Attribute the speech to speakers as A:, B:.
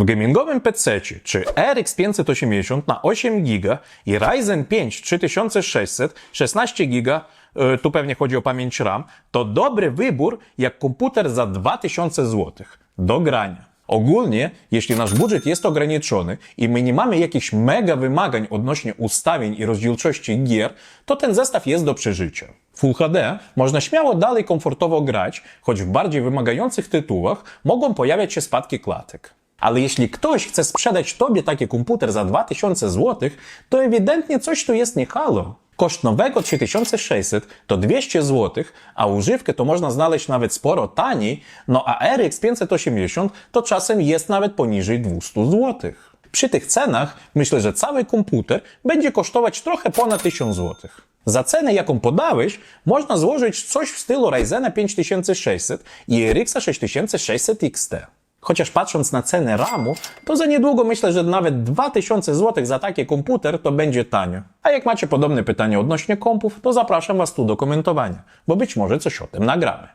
A: W gamingowym PC czy RX 580 na 8 GB i Ryzen 5 3600 16 GB, tu pewnie chodzi o pamięć RAM, to dobry wybór jak komputer za 2000 zł do grania. Ogólnie, jeśli nasz budżet jest ograniczony i my nie mamy jakichś mega wymagań odnośnie ustawień i rozdzielczości gier, to ten zestaw jest do przeżycia. Full HD można śmiało dalej komfortowo grać, choć w bardziej wymagających tytułach mogą pojawiać się spadki klatek. Ale jeśli ktoś chce sprzedać tobie taki komputer za 2000 zł, to ewidentnie coś tu jest nie halo. Koszt nowego 3600 to 200 zł, a używkę to można znaleźć nawet sporo taniej, no a RX 580 to czasem jest nawet poniżej 200 zł. Przy tych cenach myślę, że cały komputer będzie kosztować trochę ponad 1000 zł. Za cenę, jaką podałeś, można złożyć coś w stylu Ryzena 5600 i RX 6600 XT. Chociaż patrząc na cenę RAMu, to za niedługo myślę, że nawet 2000 zł za taki komputer to będzie tanio. A jak macie podobne pytania odnośnie kompów, to zapraszam Was tu do komentowania, bo być może coś o tym nagramy.